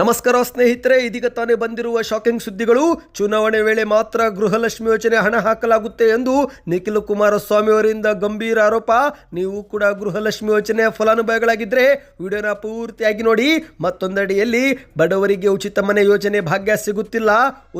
ನಮಸ್ಕಾರ ಸ್ನೇಹಿತರೆ, ಇದೀಗ ತಾನೇ ಬಂದಿರುವ ಶಾಕಿಂಗ್ ಸುದ್ದಿಗಳು. ಚುನಾವಣೆ ವೇಳೆ ಮಾತ್ರ ಗೃಹಲಕ್ಷ್ಮಿ ಯೋಜನೆ ಹಣ ಹಾಕಲಾಗುತ್ತೆ ಎಂದು ನಿಖಿಲ್ ಕುಮಾರಸ್ವಾಮಿ ಅವರಿಂದ ಗಂಭೀರ ಆರೋಪ. ನೀವು ಕೂಡ ಗೃಹಲಕ್ಷ್ಮಿ ಯೋಜನೆಯ ಫಲಾನುಭವಿಗಳಾಗಿದ್ದರೆ ವಿಡಿಯೋನ ಪೂರ್ತಿಯಾಗಿ ನೋಡಿ. ಮತ್ತೊಂದಡಿಯಲ್ಲಿ, ಬಡವರಿಗೆ ಉಚಿತ ಮನೆ ಯೋಜನೆ ಭಾಗ್ಯ ಸಿಗುತ್ತಿಲ್ಲ.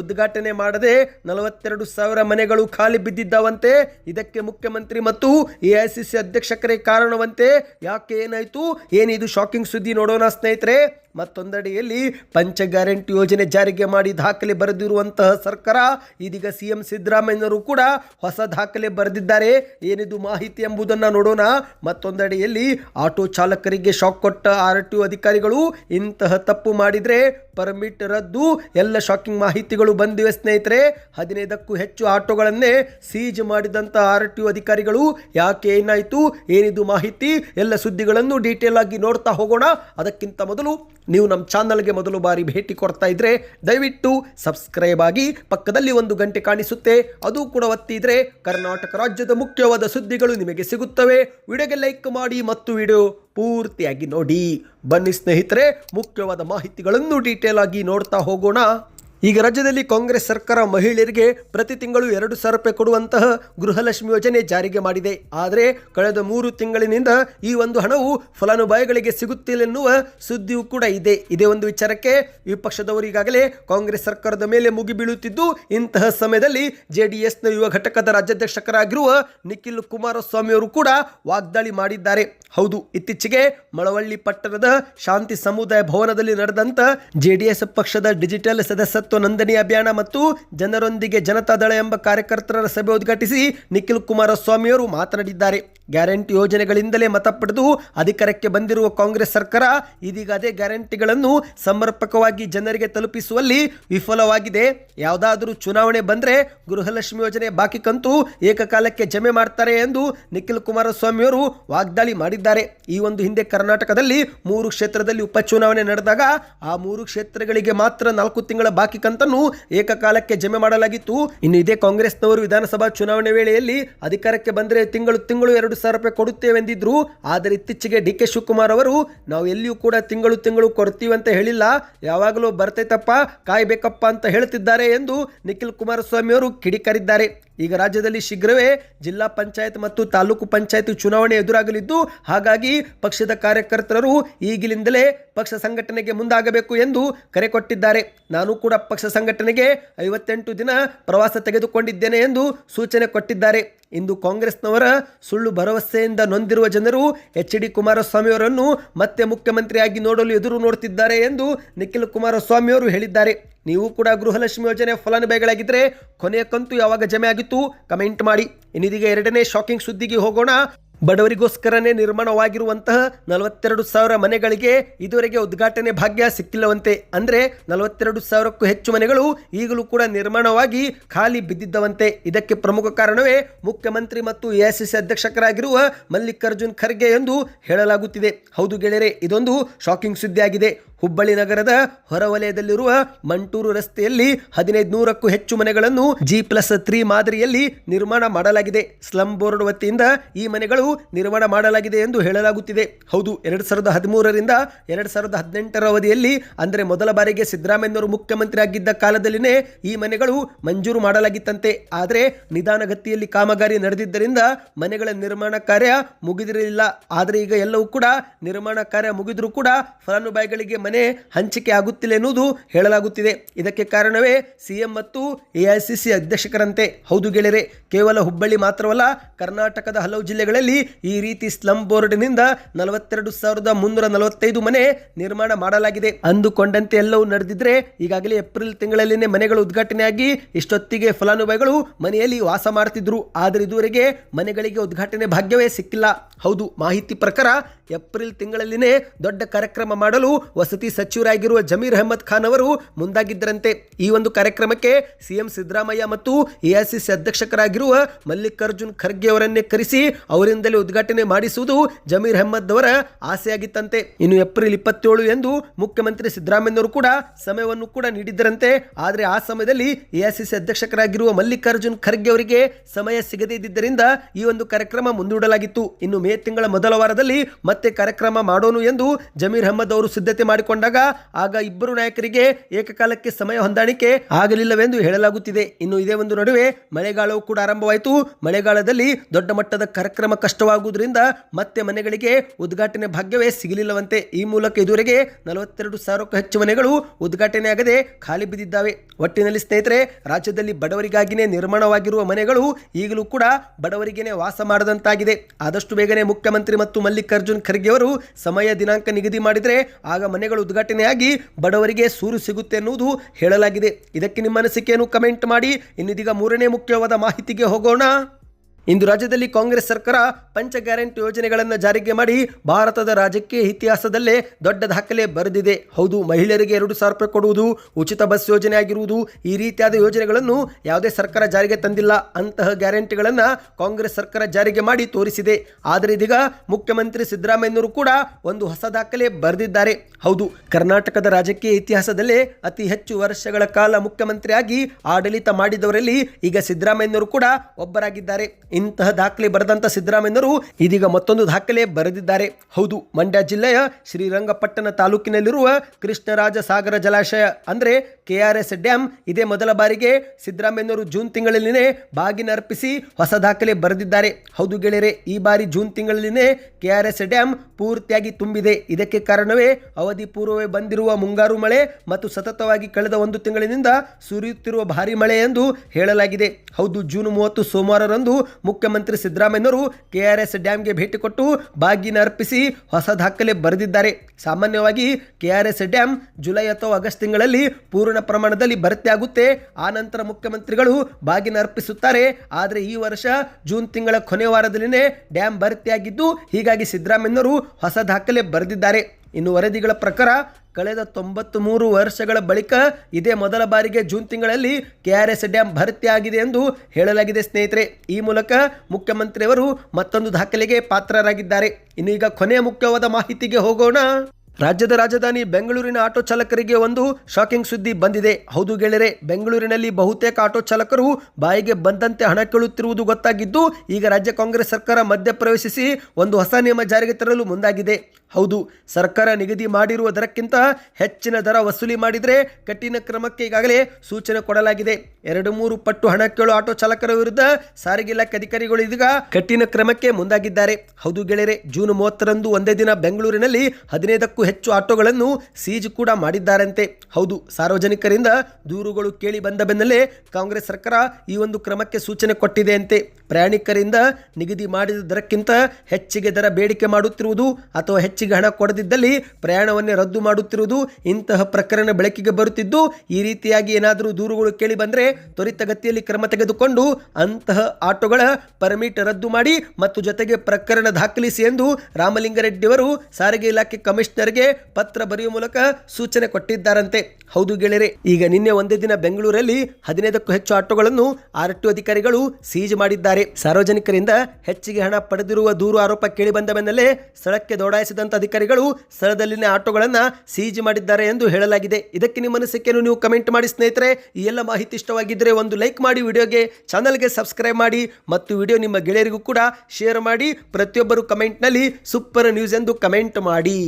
ಉದ್ಘಾಟನೆ ಮಾಡದೆ ನಲವತ್ತೆರಡು ಸಾವಿರ ಮನೆಗಳು ಖಾಲಿ ಬಿದ್ದಿದ್ದಾವಂತೆ. ಇದಕ್ಕೆ ಮುಖ್ಯಮಂತ್ರಿ ಮತ್ತು ಎಐಸಿಸಿ ಅಧ್ಯಕ್ಷಕರೇ ಕಾರಣವಂತೆ. ಯಾಕೆ ಏನಾಯಿತು? ಏನಿದು ಶಾಕಿಂಗ್ ಸುದ್ದಿ ನೋಡೋಣ ಸ್ನೇಹಿತರೆ. ಮತ್ತೊಂದೆಡೆಯಲ್ಲಿ ಪಂಚ ಗ್ಯಾರಂಟಿ ಯೋಜನೆ ಜಾರಿಗೆ ಮಾಡಿ ದಾಖಲೆ ಬರೆದಿರುವಂತಹ ಸರ್ಕಾರ, ಇದೀಗ ಸಿಎಂ ಸಿದ್ದರಾಮಯ್ಯನವರು ಕೂಡ ಹೊಸ ದಾಖಲೆ ಬರೆದಿದ್ದಾರೆ. ಏನಿದು ಮಾಹಿತಿ ಎಂಬುದನ್ನು ನೋಡೋಣ. ಮತ್ತೊಂದೆಡೆಯಲ್ಲಿ ಆಟೋ ಚಾಲಕರಿಗೆ ಶಾಕ್ ಕೊಟ್ಟ ಆರ್ ಟಿ ಅಧಿಕಾರಿಗಳು ಇಂತಹ ತಪ್ಪು ಮಾಡಿದರೆ ಪರ್ಮಿಟ್ ರದ್ದು. ಎಲ್ಲ ಶಾಕಿಂಗ್ ಮಾಹಿತಿಗಳು ಬಂದಿವೆ ಸ್ನೇಹಿತರೆ. ಹದಿನೈದಕ್ಕೂ ಹೆಚ್ಚು ಆಟೋಗಳನ್ನೇ ಸೀಜ್ ಮಾಡಿದಂಥ ಆರ್ ಟಿ ಅಧಿಕಾರಿಗಳು. ಯಾಕೆ ಏನಾಯಿತು? ಏನಿದು ಮಾಹಿತಿ? ಎಲ್ಲ ಸುದ್ದಿಗಳನ್ನು ಡೀಟೇಲ್ ಆಗಿ ನೋಡ್ತಾ ಹೋಗೋಣ. ಅದಕ್ಕಿಂತ ಮೊದಲು ನೀವು ನಮ್ಮ ಚಾನಲ್ಗೆ ಮೊದಲು ಬಾರಿ ಭೇಟಿ ಕೊಡ್ತಾ ಇದ್ರೆ ದಯವಿಟ್ಟು ಸಬ್ಸ್ಕ್ರೈಬ್ ಆಗಿ ಪಕ್ಕದಲ್ಲಿ ಒಂದು ಗಂಟೆ ಕಾಣಿಸುತ್ತೆ. ಅದು ಕೂಡ ಒತ್ತಿದ್ರೆ ಕರ್ನಾಟಕ ರಾಜ್ಯದ ಮುಖ್ಯವಾದ ಸುದ್ದಿಗಳು ನಿಮಗೆ ಸಿಗುತ್ತವೆ. ವಿಡಿಯೋಗೆ ಲೈಕ್ ಮಾಡಿ ಮತ್ತು ವಿಡಿಯೋ ಪೂರ್ತಿಯಾಗಿ ನೋಡಿ. ಬನ್ನಿ ಸ್ನೇಹಿತರೆ ಮುಖ್ಯವಾದ ಮಾಹಿತಿಗಳನ್ನು ಡೀಟೇಲ್ ಆಗಿ ನೋಡ್ತಾ ಹೋಗೋಣ. ಈಗ ರಾಜ್ಯದಲ್ಲಿ ಕಾಂಗ್ರೆಸ್ ಸರ್ಕಾರ ಮಹಿಳೆಯರಿಗೆ ಪ್ರತಿ ತಿಂಗಳು ಎರಡು ಸಾವಿರ ರೂಪಾಯಿ ಕೊಡುವಂತಹ ಗೃಹಲಕ್ಷ್ಮಿ ಯೋಜನೆ ಜಾರಿಗೆ ಮಾಡಿದೆ. ಆದರೆ ಕಳೆದ ಮೂರು ತಿಂಗಳಿನಿಂದ ಈ ಒಂದು ಹಣವು ಫಲಾನುಭವಿಗಳಿಗೆ ಸಿಗುತ್ತಿಲ್ಲ ಎನ್ನುವ ಸುದ್ದಿಯೂ ಕೂಡ ಇದೆ. ಇದೇ ಒಂದು ವಿಚಾರಕ್ಕೆ ವಿಪಕ್ಷದವರು ಈಗಾಗಲೇ ಕಾಂಗ್ರೆಸ್ ಸರ್ಕಾರದ ಮೇಲೆ ಮುಗಿ ಬೀಳುತ್ತಿದ್ದು, ಇಂತಹ ಸಮಯದಲ್ಲಿ ಜೆಡಿಎಸ್ನ ಯುವ ಘಟಕದ ರಾಜ್ಯಾಧ್ಯಕ್ಷಕರಾಗಿರುವ ನಿಖಿಲ್ ಕುಮಾರಸ್ವಾಮಿ ಅವರು ಕೂಡ ವಾಗ್ದಾಳಿ ಮಾಡಿದ್ದಾರೆ. ಹೌದು, ಇತ್ತೀಚೆಗೆ ಮಳವಳ್ಳಿ ಪಟ್ಟಣದ ಶಾಂತಿ ಸಮುದಾಯ ಭವನದಲ್ಲಿ ನಡೆದಂತ ಜೆಡಿಎಸ್ ಪಕ್ಷದ ಡಿಜಿಟಲ್ ಸದಸ್ಯತ್ವ ನೋಂದಣಿ ಅಭಿಯಾನ ಮತ್ತು ಜನರೊಂದಿಗೆ ಜನತಾದಳ ಎಂಬ ಕಾರ್ಯಕರ್ತರ ಸಭೆ ಉದ್ಘಾಟಿಸಿ ನಿಖಿಲ್ ಕುಮಾರಸ್ವಾಮಿಯವರು ಮಾತನಾಡಿದ್ದಾರೆ. ಗ್ಯಾರಂಟಿ ಯೋಜನೆಗಳಿಂದಲೇ ಮತ ಪಡೆದು ಅಧಿಕಾರಕ್ಕೆ ಬಂದಿರುವ ಕಾಂಗ್ರೆಸ್ ಸರ್ಕಾರ ಇದೀಗ ಅದೇ ಗ್ಯಾರಂಟಿಗಳನ್ನು ಸಮರ್ಪಕವಾಗಿ ಜನರಿಗೆ ತಲುಪಿಸುವಲ್ಲಿ ವಿಫಲವಾಗಿದೆ. ಯಾವುದಾದರೂ ಚುನಾವಣೆ ಬಂದರೆ ಗೃಹಲಕ್ಷ್ಮಿ ಯೋಜನೆ ಬಾಕಿ ಕಂತು ಏಕಕಾಲಕ್ಕೆ ಜಮೆ ಮಾಡ್ತಾರೆ ಎಂದು ನಿಖಿಲ್ ಕುಮಾರಸ್ವಾಮಿಯವರು ವಾಗ್ದಾಳಿ ಮಾಡಿದ್ದಾರೆ. ಈ ಒಂದು ಹಿಂದೆ ಕರ್ನಾಟಕದಲ್ಲಿ ಮೂರು ಕ್ಷೇತ್ರದಲ್ಲಿ ಉಪಚುನಾವಣೆ ನಡೆದಾಗ ಆ ಮೂರು ಕ್ಷೇತ್ರಗಳಿಗೆ ಮಾತ್ರ ನಾಲ್ಕು ತಿಂಗಳ ಬಾಕಿ ಕಂತನ್ನು ಏಕಕಾಲಕ್ಕೆ ಜಮೆ ಮಾಡಲಾಗಿತ್ತು. ಇನ್ನು ಇದೇ ಕಾಂಗ್ರೆಸ್ನವರು ವಿಧಾನಸಭಾ ಚುನಾವಣೆ ವೇಳೆಯಲ್ಲಿ ಅಧಿಕಾರಕ್ಕೆ ಬಂದರೆ ತಿಂಗಳು ತಿಂಗಳು ಎರಡು ಸಾವಿರ ರೂಪಾಯಿ ಕೊಡುತ್ತೇವೆಂದಿದ್ರು, ಆದರೆ ಇತ್ತೀಚೆಗೆ ಡಿ ಕೆ ಶಿವಕುಮಾರ್ ಅವರು, ನಾವು ಎಲ್ಲಿಯೂ ಕೂಡ ತಿಂಗಳು ತಿಂಗಳು ಕೊಡ್ತೀವಿ ಅಂತ ಹೇಳಿಲ್ಲ, ಯಾವಾಗಲೂ ಬರ್ತೈತಪ್ಪ, ಕಾಯ್ಬೇಕಪ್ಪ ಅಂತ ಹೇಳ್ತಿದ್ದಾರೆ ಎಂದು ನಿಖಿಲ್ ಕುಮಾರಸ್ವಾಮಿ ಅವರು ಕಿಡಿಕಾರಿದ್ದಾರೆ. ಈಗ ರಾಜ್ಯದಲ್ಲಿ ಶೀಘ್ರವೇ ಜಿಲ್ಲಾ ಪಂಚಾಯತ್ ಮತ್ತು ತಾಲೂಕು ಪಂಚಾಯತ್ ಚುನಾವಣೆ ಎದುರಾಗಲಿದ್ದು, ಹಾಗಾಗಿ ಪಕ್ಷದ ಕಾರ್ಯಕರ್ತರು ಈಗಿನಿಂದಲೇ ಪಕ್ಷ ಸಂಘಟನೆಗೆ ಮುಂದಾಗಬೇಕು ಎಂದು ಕರೆ ಕೊಟ್ಟಿದ್ದಾರೆ. ನಾನು ಕೂಡ ಪಕ್ಷ ಸಂಘಟನೆಗೆ ಐವತ್ತೆಂಟು ದಿನ ಪ್ರವಾಸ ತೆಗೆದುಕೊಂಡಿದ್ದೇನೆ ಎಂದು ಸೂಚನೆ ಕೊಟ್ಟಿದ್ದಾರೆ. ಇಂದು ಕಾಂಗ್ರೆಸ್ನವರ ಸುಳ್ಳು ಭರವಸೆಯಿಂದ ನೊಂದಿರುವ ಜನರು ಎಚ್ ಡಿ ಕುಮಾರಸ್ವಾಮಿ ಅವರನ್ನು ಮತ್ತೆ ಮುಖ್ಯಮಂತ್ರಿಯಾಗಿ ನೋಡಲು ಎದುರು ನೋಡುತ್ತಿದ್ದಾರೆ ಎಂದು ನಿಖಿಲ್ ಕುಮಾರಸ್ವಾಮಿ ಅವರು ಹೇಳಿದ್ದಾರೆ. ನೀವು ಕೂಡ ಗೃಹಲಕ್ಷ್ಮಿ ಯೋಜನೆ ಫಲಾನುಭವಿಗಳಾಗಿದ್ದರೆ ಕೊನೆಯ ಕಂತು ಯಾವಾಗ ಜಮೆ ಆಗಿತ್ತು ಕಮೆಂಟ್ ಮಾಡಿ. ಇನ್ನಿದೀಗ ಎರಡನೇ ಶಾಕಿಂಗ್ ಸುದ್ದಿಗೆ ಹೋಗೋಣ. ಬಡವರಿಗೋಸ್ಕರನೇ ನಿರ್ಮಾಣವಾಗಿರುವಂತಹ ನಲವತ್ತೆರಡು ಸಾವಿರ ಮನೆಗಳಿಗೆ ಇದುವರೆಗೆ ಉದ್ಘಾಟನೆ ಭಾಗ್ಯ ಸಿಕ್ಕಿಲ್ಲವಂತೆ. ಅಂದರೆ ನಲವತ್ತೆರಡು ಸಾವಿರಕ್ಕೂ ಹೆಚ್ಚು ಮನೆಗಳು ಈಗಲೂ ಕೂಡ ನಿರ್ಮಾಣವಾಗಿ ಖಾಲಿ ಬಿದ್ದಿದ್ದವಂತೆ. ಇದಕ್ಕೆ ಪ್ರಮುಖ ಕಾರಣವೇ ಮುಖ್ಯಮಂತ್ರಿ ಮತ್ತು ಎಐಸಿಸಿ ಅಧ್ಯಕ್ಷರಾಗಿರುವ ಮಲ್ಲಿಕಾರ್ಜುನ್ ಖರ್ಗೆ ಎಂದು ಹೇಳಲಾಗುತ್ತಿದೆ. ಹೌದು ಗೆಳೆಯರೆ, ಇದೊಂದು ಶಾಕಿಂಗ್ ಸುದ್ದಿಯಾಗಿದೆ. ಹುಬ್ಬಳ್ಳಿ ನಗರದ ಹೊರವಲಯದಲ್ಲಿರುವ ಮಂಟೂರು ರಸ್ತೆಯಲ್ಲಿ ಹದಿನೈದು ನೂರಕ್ಕೂ ಹೆಚ್ಚು ಮನೆಗಳನ್ನು ಜಿ ಪ್ಲಸ್ ತ್ರೀ ಮಾದರಿಯಲ್ಲಿ ನಿರ್ಮಾಣ ಮಾಡಲಾಗಿದೆ. ಸ್ಲಂ ಬೋರ್ಡ್ ವತಿಯಿಂದ ಈ ಮನೆಗಳು ನಿರ್ಮಾಣ ಮಾಡಲಾಗಿದೆ ಎಂದು ಹೇಳಲಾಗುತ್ತಿದೆ. ಹೌದು, ಎರಡು ಸಾವಿರದ ಹದಿಮೂರರಿಂದ ಎರಡು ಸಾವಿರದ ಹದಿನೆಂಟರ ಅವಧಿಯಲ್ಲಿ, ಅಂದರೆ ಮೊದಲ ಬಾರಿಗೆ ಸಿದ್ದರಾಮಯ್ಯನವರು ಮುಖ್ಯಮಂತ್ರಿ ಆಗಿದ್ದ ಕಾಲದಲ್ಲಿನೇ ಈ ಮನೆಗಳು ಮಂಜೂರು ಮಾಡಲಾಗಿತ್ತಂತೆ. ಆದರೆ ನಿಧಾನಗತಿಯಲ್ಲಿ ಕಾಮಗಾರಿ ನಡೆದಿದ್ದರಿಂದ ಮನೆಗಳ ನಿರ್ಮಾಣ ಕಾರ್ಯ ಮುಗಿದಿರಲಿಲ್ಲ. ಆದರೆ ಈಗ ಎಲ್ಲವೂ ಕೂಡ ನಿರ್ಮಾಣ ಕಾರ್ಯ ಮುಗಿದರೂ ಕೂಡ ಫಲಾನುಭವಿಗಳಿಗೆ ಮನೆ ಹಂಚಿಕೆ ಆಗುತ್ತಿಲ್ಲ ಎನ್ನುವುದು ಹೇಳಲಾಗುತ್ತಿದೆ. ಇದಕ್ಕೆ ಕಾರಣವೇ ಸಿಎಂ ಮತ್ತು ಎಐಸಿಸಿ ಅಧ್ಯಕ್ಷಕರಂತೆ. ಹೌದು ಗೆಳೆಯರೆ, ಕೇವಲ ಹುಬ್ಬಳ್ಳಿ ಮಾತ್ರವಲ್ಲ, ಕರ್ನಾಟಕದ ಹಲವು ಜಿಲ್ಲೆಗಳಲ್ಲಿ ಈ ರೀತಿ ಸ್ಲಂ ಬೋರ್ಡ್ನಿಂದ ನಲವತ್ತೆರಡು ಸಾವಿರದ ಮುನ್ನೂರ ನಲವತ್ತೈದು ಮನೆ ನಿರ್ಮಾಣ ಮಾಡಲಾಗಿದೆ. ಅಂದುಕೊಂಡಂತೆ ಎಲ್ಲವೂ ನಡೆದಿದ್ರೆ ಈಗಾಗಲೇ ಏಪ್ರಿಲ್ ತಿಂಗಳಲ್ಲಿನೇ ಮನೆಗಳು ಉದ್ಘಾಟನೆಯಾಗಿ ಇಷ್ಟೊತ್ತಿಗೆ ಫಲಾನುಭವಿಗಳು ಮನೆಯಲ್ಲಿ ವಾಸ ಮಾಡ್ತಿದ್ರು. ಆದರೆ ಇದುವರೆಗೆ ಮನೆಗಳಿಗೆ ಉದ್ಘಾಟನೆ ಭಾಗ್ಯವೇ ಸಿಕ್ಕಿಲ್ಲ. ಹೌದು, ಮಾಹಿತಿ ಪ್ರಕಾರ ಏಪ್ರಿಲ್ ತಿಂಗಳಲ್ಲಿನೇ ದೊಡ್ಡ ಕಾರ್ಯಕ್ರಮ ಮಾಡಲು ವಸತಿ ಸಚಿವರಾಗಿರುವ ಜಮೀರ್ ಅಹಮದ್ ಖಾನ್ ಅವರು ಮುಂದಾಗಿದ್ದರಂತೆ. ಈ ಒಂದು ಕಾರ್ಯಕ್ರಮಕ್ಕೆ ಸಿಎಂ ಸಿದ್ದರಾಮಯ್ಯ ಮತ್ತು ಎಐಸಿಸಿ ಅಧ್ಯಕ್ಷಕರಾಗಿರುವ ಮಲ್ಲಿಕಾರ್ಜುನ್ ಖರ್ಗೆ ಅವರನ್ನೇ ಕರೆಸಿ ಅವರಿಂದಲೇ ಉದ್ಘಾಟನೆ ಮಾಡಿಸುವುದು ಜಮೀರ್ ಅಹಮದ್ ಅವರ ಆಸೆಯಾಗಿತ್ತಂತೆ. ಇನ್ನು ಏಪ್ರಿಲ್ ಇಪ್ಪತ್ತೇಳು ಎಂದು ಮುಖ್ಯಮಂತ್ರಿ ಸಿದ್ದರಾಮಯ್ಯನವರು ಕೂಡ ಸಮಯವನ್ನು ಕೂಡ ನೀಡಿದ್ದರಂತೆ. ಆದರೆ ಆ ಸಮಯದಲ್ಲಿ ಎಐಸಿಸಿ ಅಧ್ಯಕ್ಷಕರಾಗಿರುವ ಮಲ್ಲಿಕಾರ್ಜುನ್ ಖರ್ಗೆ ಅವರಿಗೆ ಸಮಯ ಸಿಗದೇ ಇದ್ದಿದ್ದರಿಂದ ಈ ಒಂದು ಕಾರ್ಯಕ್ರಮ ಮುಂದೂಡಲಾಗಿತ್ತು. ಇನ್ನು ಮೇ ತಿಂಗಳ ಮೊದಲ ವಾರದಲ್ಲಿ ಮತ್ತೆ ಕಾರ್ಯಕ್ರಮ ಮಾಡೋಣ ಎಂದು ಜಮೀರ್ ಅಹಮದ್ ಅವರು ಸಿದ್ಧತೆ ಮಾಡಿಕೊಂಡು ಮಾಡಿಕೊಂಡಾಗ ಆಗ ಇಬ್ಬರು ನಾಯಕರಿಗೆ ಏಕಕಾಲಕ್ಕೆ ಸಮಯ ಹೊಂದಾಣಿಕೆ ಆಗಲಿಲ್ಲವೆಂದು ಹೇಳಲಾಗುತ್ತಿದೆ. ಇನ್ನು ಇದೇ ಒಂದು ನಡುವೆ ಮಳೆಗಾಲವು ಕೂಡ ಆರಂಭವಾಯಿತು. ಮಳೆಗಾಲದಲ್ಲಿ ದೊಡ್ಡ ಮಟ್ಟದ ಕಾರ್ಯಕ್ರಮ ಕಷ್ಟವಾಗುವುದರಿಂದ ಮತ್ತೆ ಮನೆಗಳಿಗೆ ಉದ್ಘಾಟನೆ ಭಾಗ್ಯವೇ ಸಿಗಲಿಲ್ಲವಂತೆ. ಈ ಮೂಲಕ ಇದುವರೆಗೆ ನಲವತ್ತೆರಡು ಸಾವಿರಕ್ಕೂ ಹೆಚ್ಚು ಮನೆಗಳು ಉದ್ಘಾಟನೆ ಆಗದೆ ಖಾಲಿ ಬಿದ್ದಿದ್ದಾವೆ. ಒಟ್ಟಿನಲ್ಲಿ ಸ್ನೇಹಿತರೆ, ರಾಜ್ಯದಲ್ಲಿ ಬಡವರಿಗಾಗಿನೇ ನಿರ್ಮಾಣವಾಗಿರುವ ಮನೆಗಳು ಈಗಲೂ ಕೂಡ ಬಡವರಿಗೇನೆ ವಾಸ ಮಾಡದಂತಾಗಿದೆ. ಆದಷ್ಟು ಬೇಗನೆ ಮುಖ್ಯಮಂತ್ರಿ ಮತ್ತು ಮಲ್ಲಿಕಾರ್ಜುನ್ ಖರ್ಗೆ ಅವರು ಸಮಯ ದಿನಾಂಕ ನಿಗದಿ ಮಾಡಿದರೆ ಆಗ ಮನೆಗಳು ಉದ್ಘಾಟನೆಯಾಗಿ ಬಡವರಿಗೆ ಸೂರು ಸಿಗುತ್ತೆ ಎನ್ನುವುದು ಹೇಳಲಾಗಿದೆ. ಇದಕ್ಕೆ ನಿಮ್ಮ ಅನಿಸಿಕೆಯನ್ನು ಕಮೆಂಟ್ ಮಾಡಿ. ಇನ್ನಿದೀಗ ಮೂರನೇ ಮುಖ್ಯವಾದ ಮಾಹಿತಿಗೆ ಹೋಗೋಣ. ಇಂದು ರಾಜ್ಯದಲ್ಲಿ ಕಾಂಗ್ರೆಸ್ ಸರ್ಕಾರ ಪಂಚ ಗ್ಯಾರಂಟಿ ಯೋಜನೆಗಳನ್ನು ಜಾರಿಗೆ ಮಾಡಿ ಭಾರತದ ರಾಜಕೀಯ ಇತಿಹಾಸದಲ್ಲೇ ದೊಡ್ಡ ದಾಖಲೆ ಬರೆದಿದೆ. ಹೌದು, ಮಹಿಳೆಯರಿಗೆ ಎರಡು ಸಾವಿರ ರೂಪಾಯಿ ಕೊಡುವುದು ಉಚಿತ ಬಸ್ ಯೋಜನೆ ಆಗಿರುವುದು. ಈ ರೀತಿಯಾದ ಯೋಜನೆಗಳನ್ನು ಯಾವುದೇ ಸರ್ಕಾರ ಜಾರಿಗೆ ತಂದಿಲ್ಲ. ಅಂತಹ ಗ್ಯಾರಂಟಿಗಳನ್ನು ಕಾಂಗ್ರೆಸ್ ಸರ್ಕಾರ ಜಾರಿಗೆ ಮಾಡಿ ತೋರಿಸಿದೆ. ಆದರೆ ಇದೀಗ ಮುಖ್ಯಮಂತ್ರಿ ಸಿದ್ದರಾಮಯ್ಯನವರು ಕೂಡ ಒಂದು ಹೊಸ ದಾಖಲೆ ಬರೆದಿದ್ದಾರೆ. ಹೌದು, ಕರ್ನಾಟಕದ ರಾಜಕೀಯ ಇತಿಹಾಸದಲ್ಲೇ ಅತಿ ಹೆಚ್ಚು ವರ್ಷಗಳ ಕಾಲ ಮುಖ್ಯಮಂತ್ರಿಯಾಗಿ ಆಡಳಿತ ಮಾಡಿದವರಲ್ಲಿ ಈಗ ಸಿದ್ದರಾಮಯ್ಯನವರು ಕೂಡ ಒಬ್ಬರಾಗಿದ್ದಾರೆ. ಇಂತಹ ದಾಖಲೆ ಬರೆದಂತ ಸಿದ್ದರಾಮಯ್ಯನವರು ಇದೀಗ ಮತ್ತೊಂದು ದಾಖಲೆ ಬರೆದಿದ್ದಾರೆ. ಹೌದು, ಮಂಡ್ಯ ಜಿಲ್ಲೆಯ ಶ್ರೀರಂಗಪಟ್ಟಣ ತಾಲೂಕಿನಲ್ಲಿರುವ ಕೃಷ್ಣರಾಜ ಸಾಗರ ಜಲಾಶಯ, ಅಂದ್ರೆ ಕೆಆರ್ಎಸ್ ಡ್ಯಾಂ ಇದೇ ಮೊದಲ ಬಾರಿಗೆ ಸಿದ್ದರಾಮಯ್ಯನವರು ಜೂನ್ ತಿಂಗಳಲ್ಲಿನೇ ಬಾಗಿನ ಅರ್ಪಿಸಿ ಹೊಸ ದಾಖಲೆ ಬರೆದಿದ್ದಾರೆ. ಹೌದು ಗೆಳೆಯರೆ, ಈ ಬಾರಿ ಜೂನ್ ತಿಂಗಳಲ್ಲಿನೇ ಎಸ್ ಡ್ಯಾಂ ಪೂರ್ತಿಯಾಗಿ ತುಂಬಿದೆ. ಇದಕ್ಕೆ ಕಾರಣವೇ ಅವಧಿ ಪೂರ್ವವೇ ಬಂದಿರುವ ಮುಂಗಾರು ಮಳೆ ಮತ್ತು ಸತತವಾಗಿ ಕಳೆದ ಒಂದು ತಿಂಗಳಿನಿಂದ ಸುರಿಯುತ್ತಿರುವ ಭಾರಿ ಮಳೆ ಎಂದು ಹೇಳಲಾಗಿದೆ. ಹೌದು, ಜೂನ್ ಮೂವತ್ತು ಸೋಮವಾರರಂದು ಮುಖ್ಯಮಂತ್ರಿ ಸಿದ್ದರಾಮಯ್ಯನವರು ಎಸ್ ಡ್ಯಾಂಗೆ ಭೇಟಿ ಕೊಟ್ಟು ಬಾಗಿನ ಅರ್ಪಿಸಿ ಹೊಸ ದಾಖಲೆ ಬರೆದಿದ್ದಾರೆ. ಸಾಮಾನ್ಯವಾಗಿ ಕೆಆರ್ಎಸ್ ಡ್ಯಾಂ ಜುಲೈ ಅಥವಾ ಆಗಸ್ಟ್ ತಿಂಗಳಲ್ಲಿ ಪೂರ್ಣ ಪ್ರಮಾಣದಲ್ಲಿ ಭರ್ತಿಯಾಗುತ್ತೆ ಆ ನಂತರ ಮುಖ್ಯಮಂತ್ರಿಗಳು ಬಾಗಿನ ಅರ್ಪಿಸುತ್ತಾರೆ. ಆದರೆ ಈ ವರ್ಷ ಜೂನ್ ತಿಂಗಳ ಕೊನೆ ವಾರದಲ್ಲಿನೇ ಡ್ಯಾಂ ಭರ್ತಿಯಾಗಿದ್ದು ಹೀಗಾಗಿ ಸಿದ್ದರಾಮಯ್ಯನವರು ಹೊಸ ದಾಖಲೆ ಬರೆದಿದ್ದಾರೆ. ಇನ್ನು ವರದಿಗಳ ಪ್ರಕಾರ ಕಳೆದ ತೊಂಬತ್ತು ಮೂರು ವರ್ಷಗಳ ಬಳಿಕ ಇದೇ ಮೊದಲ ಬಾರಿಗೆ ಜೂನ್ ತಿಂಗಳಲ್ಲಿ ಕೆ ಆರ್ ಎಸ್ ಡ್ಯಾಂ ಭರ್ತಿಯಾಗಿದೆ ಎಂದು ಹೇಳಲಾಗಿದೆ ಸ್ನೇಹಿತರೆ. ಈ ಮೂಲಕ ಮುಖ್ಯಮಂತ್ರಿಯವರು ಮತ್ತೊಂದು ದಾಖಲೆಗೆ ಪಾತ್ರರಾಗಿದ್ದಾರೆ. ಇನ್ನು ಈಗ ಕೊನೆಯ ಮುಖ್ಯವಾದ ಮಾಹಿತಿಗೆ ಹೋಗೋಣ. ರಾಜ್ಯದ ರಾಜಧಾನಿ ಬೆಂಗಳೂರಿನ ಆಟೋ ಚಾಲಕರಿಗೆ ಒಂದು ಶಾಕಿಂಗ್ ಸುದ್ದಿ ಬಂದಿದೆ. ಹೌದು ಗೆಳೆಯರೆ, ಬೆಂಗಳೂರಿನಲ್ಲಿ ಬಹುತೇಕ ಆಟೋ ಚಾಲಕರು ಬಾಯಿಗೆ ಬಂದಂತೆ ಹಣ ಕೇಳುತ್ತಿರುವುದು ಗೊತ್ತಾಗಿದ್ದು, ಈಗ ರಾಜ್ಯ ಕಾಂಗ್ರೆಸ್ ಸರ್ಕಾರ ಮಧ್ಯಪ್ರವೇಶಿಸಿ ಒಂದು ಹೊಸ ನಿಯಮ ಜಾರಿಗೆ ತರಲು ಮುಂದಾಗಿದೆ. ಹೌದು, ಸರ್ಕಾರ ನಿಗದಿ ಮಾಡಿರುವ ದರಕ್ಕಿಂತ ಹೆಚ್ಚಿನ ದರ ವಸೂಲಿ ಮಾಡಿದರೆ ಕಠಿಣ ಕ್ರಮಕ್ಕೆ ಈಗಾಗಲೇ ಸೂಚನೆ ಕೊಡಲಾಗಿದೆ. ಎರಡು ಮೂರು ಪಟ್ಟು ಹಣ ಕೇಳುವ ಆಟೋ ಚಾಲಕರ ವಿರುದ್ಧ ಸಾರಿಗೆ ಇಲಾಖೆ ಅಧಿಕಾರಿಗಳು ಇದೀಗ ಕಠಿಣ ಕ್ರಮಕ್ಕೆ ಮುಂದಾಗಿದ್ದಾರೆ. ಹೌದು ಗೆಳೆಯರೆ, ಜೂನ್ ಮೂವತ್ತರಂದು ಒಂದೇ ದಿನ ಬೆಂಗಳೂರಿನಲ್ಲಿ ಹದಿನೈದಕ್ಕೂ ಹೆಚ್ಚು ಆಟೋಗಳನ್ನು ಸೀಜ್ ಕೂಡ ಮಾಡಿದ್ದಾರಂತೆ. ಹೌದು, ಸಾರ್ವಜನಿಕರಿಂದ ದೂರುಗಳು ಕೇಳಿ ಬಂದ ಬೆನ್ನಲ್ಲೇ ಕಾಂಗ್ರೆಸ್ ಸರ್ಕಾರ ಈ ಒಂದು ಕ್ರಮಕ್ಕೆ ಸೂಚನೆ ಕೊಟ್ಟಿದೆ ಅಂತೆ ಪ್ರಯಾಣಿಕರಿಂದ ನಿಗದಿ ಮಾಡಿದ ದರಕ್ಕಿಂತ ಹೆಚ್ಚಿಗೆ ದರ ಬೇಡಿಕೆ ಮಾಡುತ್ತಿರುವುದು ಅಥವಾ ಹೆಚ್ಚಿಗೆ ಹಣ ಕೊಡದಿದ್ದಲ್ಲಿ ಪ್ರಯಾಣವನ್ನೇ ರದ್ದು ಮಾಡುತ್ತಿರುವುದು ಇಂತಹ ಪ್ರಕರಣ ಬೆಳಕಿಗೆ ಬರುತ್ತಿದ್ದು, ಈ ರೀತಿಯಾಗಿ ಏನಾದರೂ ದೂರುಗಳು ಕೇಳಿ ಬಂದರೆ ತ್ವರಿತಗತಿಯಲ್ಲಿ ಕ್ರಮ ತೆಗೆದುಕೊಂಡು ಅಂತಹ ಆಟೋಗಳ ಪರ್ಮಿಟ್ ರದ್ದು ಮಾಡಿ ಮತ್ತು ಜೊತೆಗೆ ಪ್ರಕರಣ ದಾಖಲಿಸಿ ಎಂದು ರಾಮಲಿಂಗಾರೆಡ್ಡಿಯವರು ಸಾರಿಗೆ ಇಲಾಖೆ ಕಮಿಷನರ್ಗೆ ಪತ್ರ ಬರೆಯುವ ಮೂಲಕ ಸೂಚನೆ ಕೊಟ್ಟಿದ್ದಾರಂತೆ. ಹೌದು ಗೆಳೆಯರೆ, ಈಗ ನಿನ್ನೆ ಒಂದೇ ದಿನ ಬೆಂಗಳೂರಲ್ಲಿ ಹದಿನೈದಕ್ಕೂ ಹೆಚ್ಚು ಆಟೋಗಳನ್ನು ಆರ್ ಟಿ ಅಧಿಕಾರಿಗಳು ಸೀಜ್ ಮಾಡಿದ್ದಾರೆ. ಸಾರ್ವಜನಿಕರಿಂದ ಹೆಚ್ಚಿಗೆ ಹಣ ಪಡೆದಿರುವ ದೂರು ಆರೋಪ ಕೇಳಿ ಬಂದ ಬೆನ್ನಲ್ಲೇ ಸ್ಥಳಕ್ಕೆ ದೌಡಾಯಿಸಿದಂತ ಅಧಿಕಾರಿಗಳು ಸ್ಥಳದಲ್ಲಿನ ಆಟೋಗಳನ್ನು ಸೀಜ್ ಮಾಡಿದ್ದಾರೆ ಎಂದು ಹೇಳಲಾಗಿದೆ. ಇದಕ್ಕೆ ನಿಮ್ಮ ಅನಿಸಿಕೆಯನ್ನು ನೀವು ಕಮೆಂಟ್ ಮಾಡಿ ಸ್ನೇಹಿತರೆ. ಈ ಎಲ್ಲ ಮಾಹಿತಿ ಇಷ್ಟವಾಗಿದ್ದರೆ ಒಂದು ಲೈಕ್ ಮಾಡಿ ವಿಡಿಯೋಗೆ, ಚಾನಲ್ಗೆ ಸಬ್ಸ್ಕ್ರೈಬ್ ಮಾಡಿ ಮತ್ತು ವಿಡಿಯೋ ನಿಮ್ಮ ಗೆಳೆಯರಿಗೂ ಕೂಡ ಶೇರ್ ಮಾಡಿ. ಪ್ರತಿಯೊಬ್ಬರು ಕಮೆಂಟ್ನಲ್ಲಿ ಸೂಪರ್ ನ್ಯೂಸ್ ಎಂದು ಕಮೆಂಟ್ ಮಾಡಿ.